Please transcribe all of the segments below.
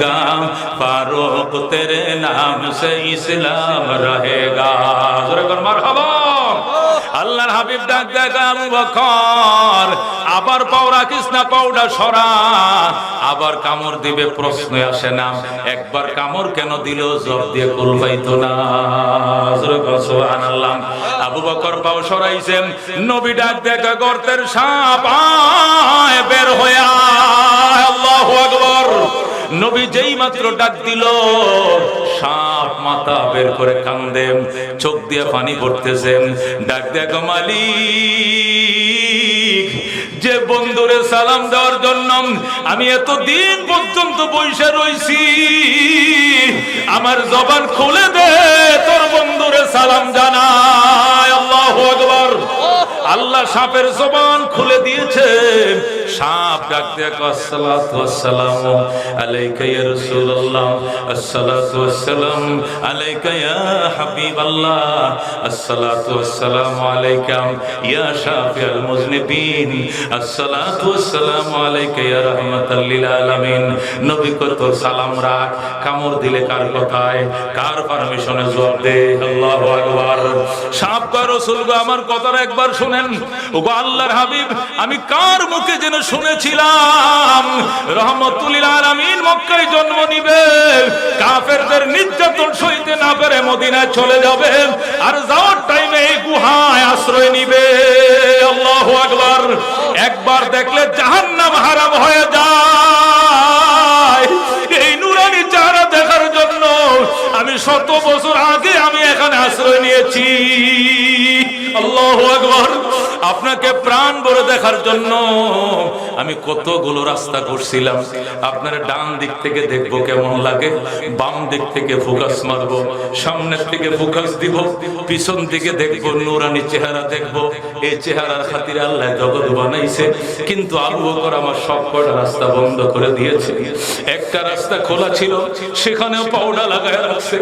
گا فاروق تیرے نام سے اسلام رہے گا مرحبا আল্লাহর হাবিব ডাক দেখাম বখর আবার পাওরা কৃষ্ণা পাউডা সরা। আবার কামর দিবে, প্রশ্ন আসে না। একবার কামর কেন দিল জব দিয়ে কুল পাইতো না। সুবহানাল্লাহ। আবু বকর পাও সরাইছেন নবী ডাক দেখা গর্তের সাপ বের হয়ে আল্লাহু আকবার। নবী যেই মাত্র ডাক দিল, সাপ মাথা বের করে কান্দে, চোখ দিয়ে পানি পড়তেছেন ডাক দেখো মালিক, যে বন্ধুরে সালাম দেওয়ার জন্য আমি এত দিন পর্যন্ত বসে রইছি, আমার জবান খুলে দে, তোর বন্ধুরে সালাম জানায় আল্লাহু আকবার। আল্লাহ সাপের জবান খুলে দিয়েছে। সাপ ডাক দেখো আসসালাতু ওয়াসসালামু আলাইকা রাসূলুল্লাহ। আসসালাতু ওয়াসসালাম আলাইকা ইয়া হাবিবাল্লাহ। আসসালাতু ওয়াসসালামু আলাইকা ইয়া মুজনিবিন। আসসালাতু ওয়াসসালামু আলাইকা ইয়া রাহমাতাল লিল আলামিন। নবী কো তোর সালাম রাখ। কামড় দিলে কার কথায়? কার পারমিশনে জবাব দে? আল্লাহু আকবার। সাপ কয়, রাসূল গো, আমার কথাটা একবার শুনেন ওগো আল্লাহর হাবিব, আমি কার মুখে যেন শুনেছিলাম, রহমতুল্লিল আলামিন মক্কায় জন্ম নিবে, কাফেরদের নির্যাতন সইতে না পেরে মদিনায় চলে যাবে, আর যাওয়ার টাইমে এই গুহায় আশ্রয় নিবে। আল্লাহু আকবার। একবার দেখলে জাহান্নাম হারাম হয়ে যায়। এই নুরানি চেহারা দেখার জন্য আমি শত বছর আগে আমি এখানে আশ্রয় নিয়েছি। আল্লাহু আকবার। আপনাকে প্রাণ ভরে দেখার জন্য আমি কতগুলো রাস্তা করছিলাম আপনার ডান দিক থেকে দেখব কেমন লাগে, বাম দিক থেকে ফোকাস মারবো, সামনের থেকে ফোকাস দিব, পিছন থেকে দেখব, নুরানি চেহারা দেখব, এই চেহারার খাতিরে আল্লাহ জগৎ বানাইছে। কিন্তু আবু বকর আমার সব কটা রাস্তা বন্ধ করে দিয়েছে। একটা রাস্তা খোলা ছিল, সেখানেও পাউডার লাগায় রাখছে।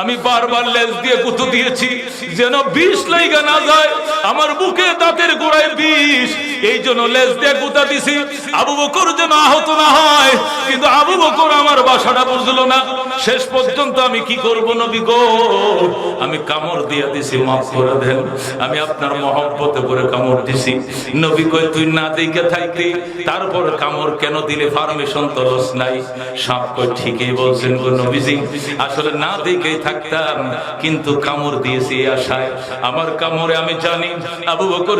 আমি বারবার লেজ দিয়ে গুঁতো দিয়েছি, যেন বিষ লাইগা না যায়, আমার বুকে দাঁতের গোড়ায় বিষ। এই জন্য লেজ দিয়ে গুঁতা দিছি। আবু বকর যেন আহত না হয়। কিন্তু আবু বকর আমার বাসাটা বুঝলো না। শেষ পর্যন্ত আমি কি করব নবী গো? আমি কামড় দিয়ে দিছি, মাফ করে দেন। আমি আপনার মহব্বতে করে কামড় দিছি। নবী কই তুই না দিকে থাকতি, তারপর কামড় কেন দিলে? পারমিশন তো লস নাই। সাপ কই ঠিকই বলছেন গো নবীজি। আসলে না দিকেই থাকতাম, কিন্তু কামড় দিয়েছি আশায়। আমার কামড়ে আমি জানি, আবু বকর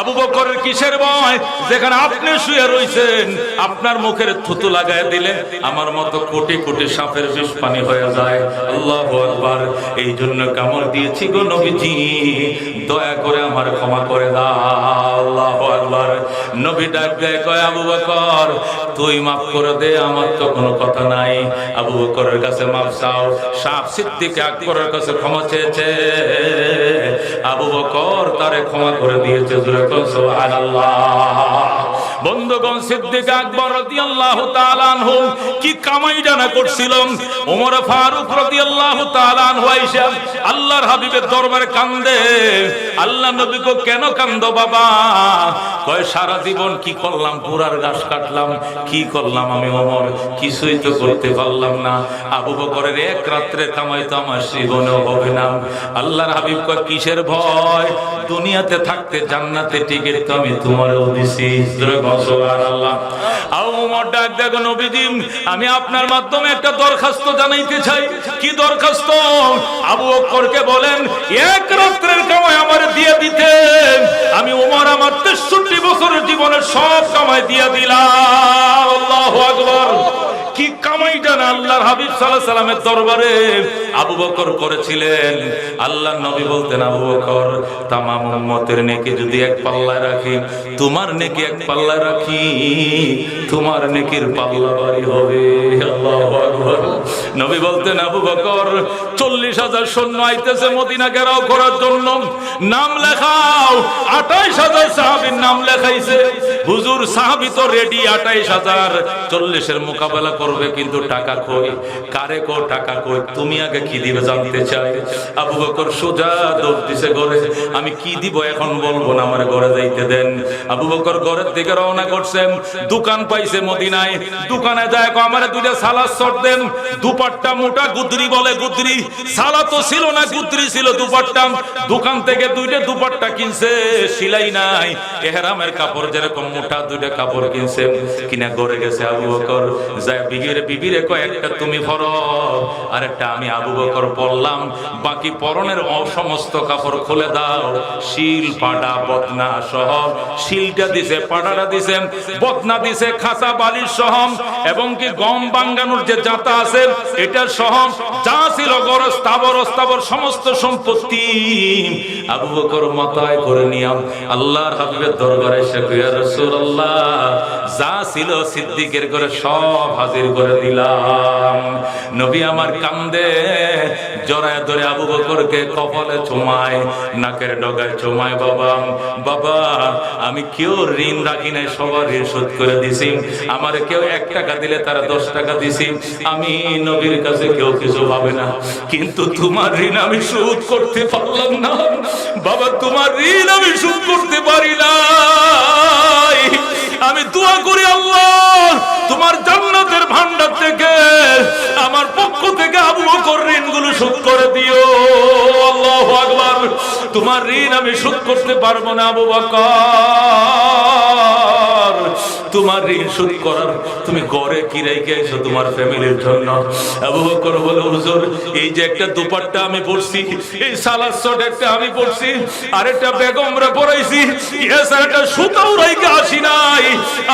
আবু বকরের কিসের ভয়? যেখানে আপনি শুয়ে রইছেন, আপনার মুখের থুতু লাগায় দিলে আমার মতো কোটি কোটি সাপের বিষ পানি হয়ে যায়। আল্লাহ আকবার। এই জন্য কামড় দিয়েছি গো নবীজি। দয়া করে আমার ক্ষমা করে দাও। আল্লাহ আকবার। নবী ডাক দেয়, কয় আবু বকর, তুই মাফ করে দে, আমার তো কোনো কথা নাই। আবু বকরের কাছে মাফ চাও। সাপ সিদ্দিক আকবরের কাছে ক্ষমা চেয়েছে। আবু বকর তারে ক্ষমা করে দিয়েছে সুবহানাল্লাহ। বন্ধুগণ সিদ্দিক আকবর রাদিয়াল্লাহু তাআলা আনহু কি কামাই জানা করছিল? ওমর ফারুক রাদিয়াল্লাহু তাআলা আনহু আয়েশা আল্লাহর হাবিবের দরবারে কান্দে। আল্লাহ নবী কো কেন কান্দো বাবা? কয়, সারা জীবন কি করলাম? পুরার গাছ কাটলাম। কি করলাম আমি ওমর? কিছুই তো করতে পারলাম না। আবু বকরের এক রাত্রে কামাই তো আমার জীবনেও হবে না। আল্লাহর হাবিব কয়, কিসের ভয়? দুনিয়াতে থাকতে জান্নাতে টিকিট তো আমি তোমারও দিছি। আমি আপনার মাধ্যমে একটা দরখাস্ত জানাইতে চাই। কি দরখাস্ত? আবু বকরকে বলেন, এক রাত্রের কামাই আমার দিয়ে দিতে। আমি ওমর আমার তেষট্টি বছরের জীবনের সব কামাই দিয়ে দিলাম। আল্লাহ আকবার। কি কামাইটা না আল্লাহর হাবিব সাল্লাহ সাল্লামের দরবারে? আবু বকর করেছিলেন। আল্লাহ নবী বলতেন, আবু বকর, তামাম উম্মতের নেকি যদি এক পাল্লায় রাখি, তোমার নেকি এক পাল্লায় রাখি, তোমার নেকির পাল্লা বাড়ি হবে। আল্লাহু নবী বলতেন, আবু বকর, চল্লিশ হাজার সৈন্য আইতেছে মদিনা ঘেরাও করার জন্য। নাম লেখাও, আঠাইশ হাজার সাহাবির নাম লেখাইছে। হুজুর, সাহাবি তো রেডি আঠাইশ হাজার। চল্লিশের মোকাবেলা করবে কিন্তু টাকা কই? কারে কো টাকা কই? তুমি আগে কি দিবে জানতে চাই? আবু বকর সোজা দৌড় দিছে ঘরে। আমি কি দিব এখন বলব না, আমার ঘরে যাইতে দেন। আবু বকর ঘরের দিকে রওনা করছেন। দোকান পাইছে মদিনায়। দোকানে যায় কো আমারে দুইটা সালাদ শট দেন। দুপাট্টা মোটা গুদরি বলে গুদরি। সালা তো ছিল না, গুদরি ছিল দুপাট্টা। দোকান থেকে দুইটা দুপাট্টা কিনছে, সিলাই নাই। এহরামের কাপড় যেরকম মোটা, দুইটা কাপড় কিনছে, কিনা ঘরে গেছে আবু বকর। যায় বিবির বিবিরে কয় একটা তুমি পরো আর একটা আমি আবু বকর পরলাম বাকি পরনের অসমস্ত কাপড় খুলে দাও। শিল, পাডা, বদনা সহ, শিলটা দিছে, পাডাটা দিছে, বদনা দিছে খাসা বালিশ সহ, এবং কি গম বাঙ্গানোর যে জাতা আছে এটা সহ, যা ছিল গর স্থাবর স্থাবর সমস্ত সম্পত্তি আবু বকর মাথায় করে নিয়াম। আল্লাহর হাবিবের দরবারে কইয়া, রাসূলুল্লাহ, যা ছিল সিদ্দিকের করে সব হাজির করে দিলাম। নবী আমার কান্দে, জড়ায় ধরে আবু বকরকে কপালে চুমায় নাকের ডগায় চুমায় বাবা বাবা, আমি কেউ ঋণ রাখি নাই, সবার ঋণ শোধ করে দিছি। আমার কেউ এক টাকা দিলে তারা দশ টাকা দিছি। আমি নবীর কাছে কেউ কিছু ভাবে না, কিন্তু তোমার ঋণ আমি শোধ করতে পারলাম না। বাবা, তোমার ঋণ আমি শোধ করতে পারি তোমার ঋণ আমি শোধ করতে পারব না, আবু বকর। তোমার ঋণ শোধ করার তুমি গড়ে কি রেখে এসো তোমার ফ্যামিলির জন্য? আবু বকর বলে হুজুর, এই যে একটা দুপাট্টা আমি পড়ছি এই সালাদ শট একটা আমি পড়ছি আর একটা বেগমরা পড়াইছি এস একটা সুতাও রাইকে আসি নাই।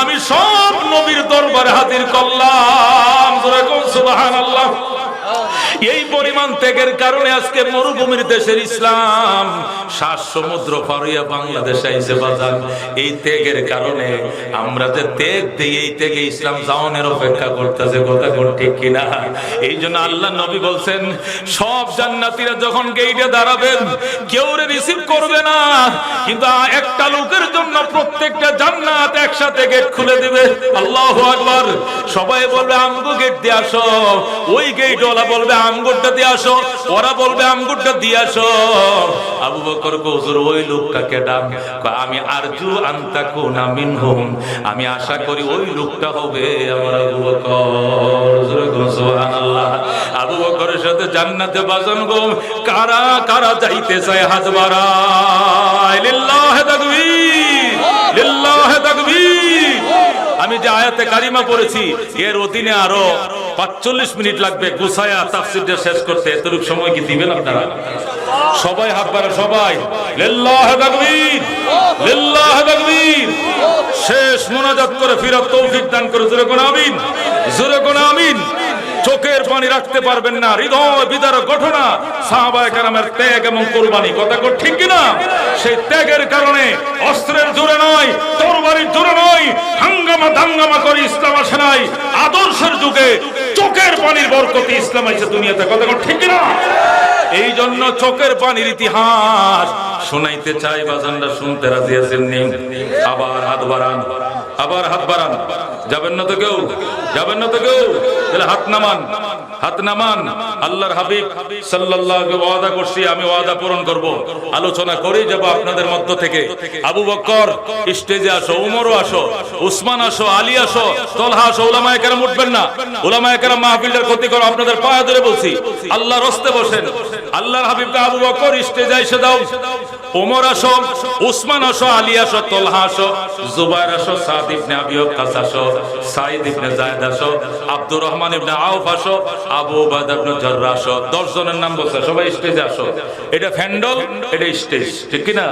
আমি সব নবীর দরবারে হাজির করলাম। সুবহানাল্লাহ। এই পরিমাণ ত্যাগের কারণে আজকে মরুভূমির দেশের ইসলাম শ্বাস সমুদ্র পারিয়া বাংলাদেশে আইসে বাজান। এই ত্যাগের কারণে আমরা যে ত্যাগ দিই, এই ত্যাগে ইসলাম জাওনের অপেক্ষা করতেছে, কথা কোন ঠিক কিনা? এই জন্য আল্লাহ নবী বলছেন, সব জান্নাতীরা যখন গেইটে দাঁড়াবেন, কেউ রিসিভ করবে না, কিন্তু একটা লোকের জন্য প্রত্যেকটা জান্নাত একসাথে গেট খুলে দিবে। আল্লাহু আকবার। সবাই বলবে, আমগো গেট দিয়ে আসো। ওই গেট ওলা বলবে দিয়ে আসো। ওরা বলবে দিয়ে আসো। আবু বকর ওই ডাক। আমি আরজু আমি আশা করি ওই লোকটা হবে আমার আবু বকর। সুবহানাল্লাহ। আবু বকরের সাথে জান্নাতে বাজন গো। কারা কারা যাইতে চায় হাত বাড়ায়? তাকবীর তাকবীর। আমি যে আয়াতে কারিমা পড়েছি, এর অধীনে আরও পাঁচচল্লিশ মিনিট লাগবে, গুছায়া তাফসিরটা শেষ করতে। এতটুকু সময় কি দিবেন আপনারা? সবাই হাত বাড়া সবাই। শেষ মোনাজাত করে ফিরত তৌফিক দান করে, জোরে কোন আমিন, জোরে কোন আমিন। চোখের পানি রাখতে পারবেন না। হৃদয় বিদারক ঘটনা। সাহাবায়ে কেরামের ত্যাগ এবং কোরবানি। কথা ঠিক কিনা? সেই ত্যাগের কারণে অস্ত্রের জোরে নয়, তরবারির জোরে নয়, হাঙ্গামা দাঙ্গামা করে ইসলাম আসে নাই। আদর্শের যুগে চোখের পানির বরকতে ইসলাম আইছে দুনিয়াতে। কথা ঠিক কিনা? এই জন্য চোখের পানির ইতিহাস শোনাইতে চাই, বাজানরা শুনতে রাজি আছেন আবার হাত বাড়ান, আবার হাত বাড়ান। যাবেন না তো কেউ? যাবেন না তো কেউ? তাহলে হাত নামান। হাত নামান আল্লাহর হাবিব সাল্লাল্লাহু ওয়াদা করছি, আমি ওয়াদা পূরণ করব। আলোচনা করেই যাব আপনাদের মধ্য থেকে। আবু বকর স্টেজে আসো, উমরও আসো, উসমান আসো, আলী আসো, তলহা আসো ওলামায়ে কেরাম উঠবেন না। ওলামায়ে কেরাম মাহফিলের ক্ষতি করো, আপনাদের পায়ে ধরে বলছি, আল্লাহর হস্তে বসেন। আল্লাহর হাবিবকে আবু বকর স্টেজে এসে দাও। ওমর আসো, উসমান আসো, আলী আসো, তলহা আসো, জুবাইর আসো, সাদ ইবনে আবি ওয়াক্কাস আসো সাইদ ইবনে জায়েদ আসো, আব্দুর রহমান ইবনে আউফ আসো আবু বাদাবনু জাররাহ আসো। 10 জনের নাম বলছে, সবাই স্টেজে আসো। এটা ফ্যান্ডল, এটা স্টেজ, ঠিক কি না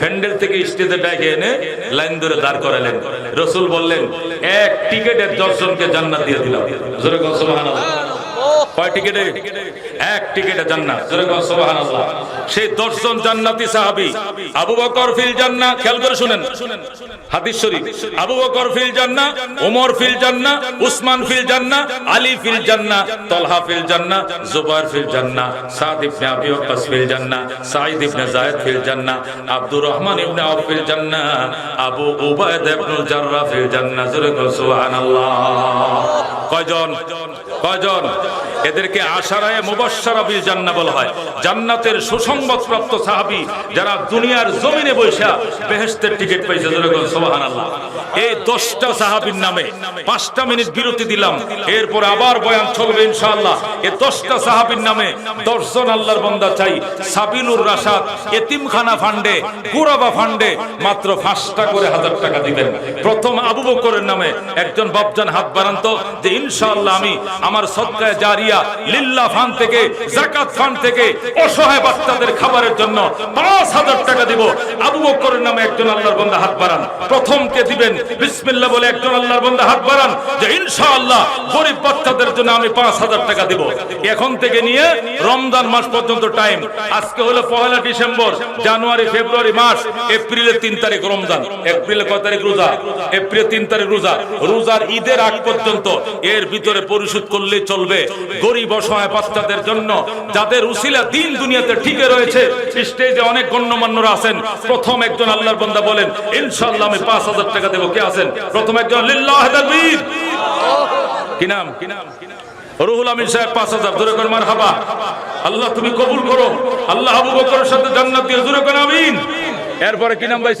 ফ্যান্ডেল থেকে স্টেজে ডাকে এনে লাইন ধরে দাঁড় করালেন। রসুল বললেন, এক টিকেটের দশজনকে জান্নাত দিয়ে দিলাম। জোরে সুবহানাল্লাহ। কয় টিকেটে এক টিকেটে জান্নাত সুবহানাল্লাহ সেই দশজন জান্নাতি সাহাবী আবু বকর ফিল জান্নাহ খেয়াল করে শুনেন হাদিস শরীফ আবু বকর ফিল জান্নাহ ওমর ফিল জান্নাহ উসমান ফিল জান্নাহ আলী ফিল জান্নাহ তলহা ফিল জান্নাহ জুবাইর ফিল জান্নাহ সাদ ইবনে আবি ওয়াক্কাস ফিল জান্নাহ সাঈদ ইবনে যায়েদ ফিল জান্নাহ আব্দুর রহমান ইবনে আউফ ফিল জান্নাহ আবু উবাইদা ইবনুল জাররাহ ফিল কও সুবহানাল্লাহ কয়জন কয়জন এদেরকে আশারায়ে মুবাশশারা বিল জান্নাহ বলা হয়। জান্নাতের সুসংবাদ প্রাপ্ত সাহাবী যারা দুনিয়ার জমিনে বৈশা বেহেশতের টিকিট পাইছে, জোরে সুবহানাল্লাহ। এই 10টা সাহাবীর নামে 5টা মিনিট বিরতি দিলাম, এরপর আবার বয়ান চলবে ইনশাআল্লাহ। এই 10টা সাহাবীর নামে 10 জন আল্লাহর বান্দা চাই, সাবিলুর রাশাদ এতিমখানা ফান্ডে, কুরাবা ফান্ডে, মাত্র 5টা করে হাজার টাকা দিবেন। প্রথম আবু বকরের নামে একজন বাপজান হাত বাড়ান তো, যে ইনশাআল্লাহ আমি আমার সদকায়ে জারিয়া লিল্লাহ ফান্ড থেকে যাকাত ফান্ড থেকে অসহায় বাচ্চাদের খাবারের জন্য 5000 টাকা দিব। আবু বকরের নামে একজন আল্লাহর বান্দা হাত বাড়ান। প্রথম কে দিবেন বিসমিল্লাহ বলে একজন আল্লাহর বান্দা হাত বাড়ান যে ইনশাআল্লাহ গরিব বাচ্চাদের জন্য আমি 5000 টাকা দিব। এখন থেকে নিয়ে রমজান মাস পর্যন্ত টাইম আজকে হলো পহেলা ডিসেম্বর, জানুয়ারি, ফেব্রুয়ারি, মার্চ, এপ্রিলের 3 তারিখ রমজান। এপ্রিলে কয় তারিখ রোজা? এপ্রিল তিন তারিখ রোজা। রোজার ঈদের আগ পর্যন্ত এর ভিতরে পরিশোধ করলে চলবে। গরিব অসহায় বাচ্চাদের জন্য যাদের উসিলা দিন দুনিয়াতে ঠিকই রয়েছে, স্টেজে অনেক গণ্যমান্যরা আছেন। প্রথম একজন আল্লাহর বান্দা বলেন, ইনশাআল্লাহ আমি 5000 টাকা দেব, কে আছেন? প্রথম একজন, লিল্লাহ তাকবীর। কি নাম? কি নাম রুহুল আমিন সাহেব 5000 দূরে কর মারহাবা। আল্লাহ তুমি কবুল করো। আল্লাহ আবু বকরের সাথে জান্নাত দিয়ে দূরে কর আমিন। এরপরে কি নাম ভাই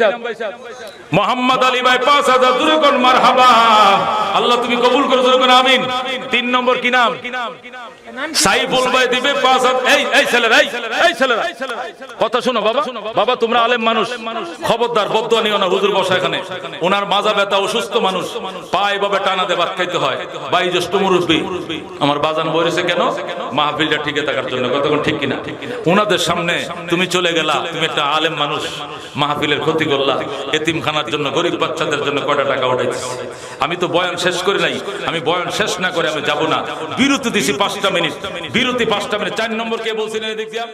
মোহাম্মদ আলী ভাই, পাঁচ হাজার দূরে কোন মারহাবা? আল্লাহ তুমি কবুল করে দূরে কোন আমিন। তিন নম্বর কি নাম? সাইফুল ভাই দিবে পাঁচ হাজার এই এই এই কথা শোনো বাবা। বাবা, তোমরা আলেম মানুষ। খবরদার বদ্ধ নিও না, হুজুর বসা এখানে। ওনার মাজা ব্যথা, অসুস্থ মানুষ। পায়ে ভাবে টানা ভাত খাইতে হয়। জ্যেষ্ঠ আমার বাজান কেন? মাহফিলটা ঠিকই থাকার জন্য। কতক্ষণ ঠিক কিনা? ওনাদের সামনে তুমি চলে গেলা, তুমি একটা আলেম মানুষ। মাহফিলের ক্ষতি করলা, এতিমখানার জন্য, গরিব বাচ্চাদের জন্য কটা টাকা উঠাইছিস? আমি তো বয়ান শেষ করি নাই, আমি বয়ান শেষ না করে আমি যাব না। বিরতি দিছি পাঁচটা মিনিট, বিরতি পাঁচটা মিনিট। চার নম্বর কে বলছিলেন দিয়া?